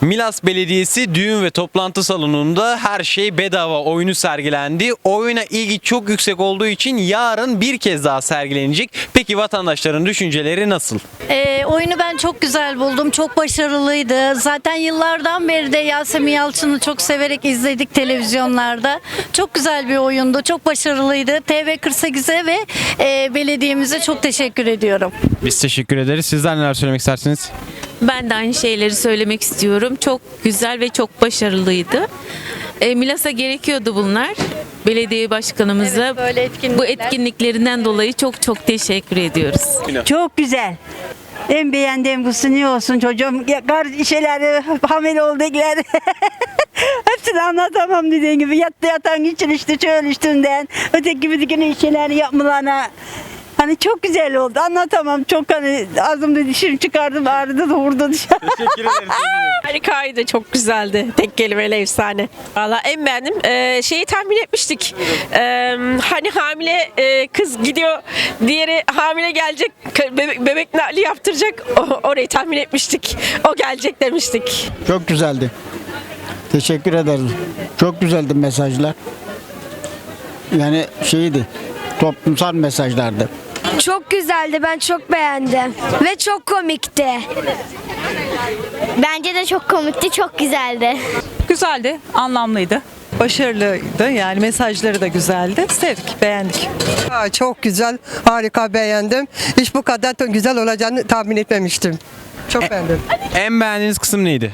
Milas Belediyesi düğün ve toplantı salonunda her şey bedava oyunu sergilendi. Oyuna ilgi çok yüksek olduğu için yarın bir kez daha sergilenecek. Peki vatandaşların düşünceleri nasıl? Ee, oyunu ben çok güzel buldum. Çok başarılıydı. Zaten yıllardan beri de Yasemin Yalçın'ı çok severek izledik televizyonlarda. Çok güzel bir oyundu. Çok başarılıydı. TV48'e ve e, belediyemize çok teşekkür ediyorum. Biz teşekkür ederiz. Sizler neler söylemek istersiniz? Ben de aynı şeyleri söylemek istiyorum. Çok güzel ve çok başarılıydı. E, Milas'a gerekiyordu bunlar. Belediye başkanımıza Evet, böyle etkinlikler. bu etkinliklerinden dolayı çok çok teşekkür ediyoruz. Çok güzel. En beğendiğim bu ne olsun çocuğum. Kar şeyleri, hamile oldular. Hepsini anlatamam dediğin gibi. Yattı yatan için işte çöl üstünden. Öteki bir dikine şeyleri yapmalarına. Hani çok güzel oldu. Anlatamam. Çok hani ağzımda dişim çıkardım ağrıdı da vurdu dışarı. Teşekkür ederiz. Harikaydı, çok güzeldi. Tek kelimeyle efsane. Valla en beğendim. Ee, şeyi tahmin etmiştik. Ee, hani hamile e, kız gidiyor, diğeri hamile gelecek, bebek, bebek nakli yaptıracak. O, orayı tahmin etmiştik. O gelecek demiştik. Çok güzeldi. Teşekkür ederim. Çok güzeldi mesajlar. Yani şeydi. Toplumsal mesajlardı. Çok güzeldi. Ben çok beğendim. Ve çok komikti. Bence de çok komikti. Çok güzeldi. Güzeldi, anlamlıydı. Başarılıydı yani mesajları da güzeldi. Sevdik, beğendik. Aa, çok güzel, harika beğendim. Hiç bu kadar da güzel olacağını tahmin etmemiştim. Çok beğendim. En beğendiğiniz kısım neydi?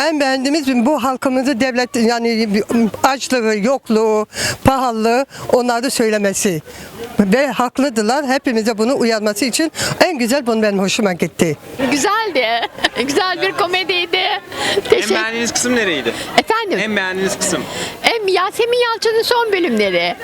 En beğendiğimiz bu halkımızı devlet yani açlığı, yokluğu, pahalılığı onları söylemesi. Ve haklıdılar. Hepimize bunu uyarması için en güzel bunu benim hoşuma gitti. Güzeldi. Güzel bir komediydi. En Teşekkür beğendiğiniz kısım nereydi? Efendim, En beğendiğiniz kısım. em Yasemin Yalçın'ın son bölümleri.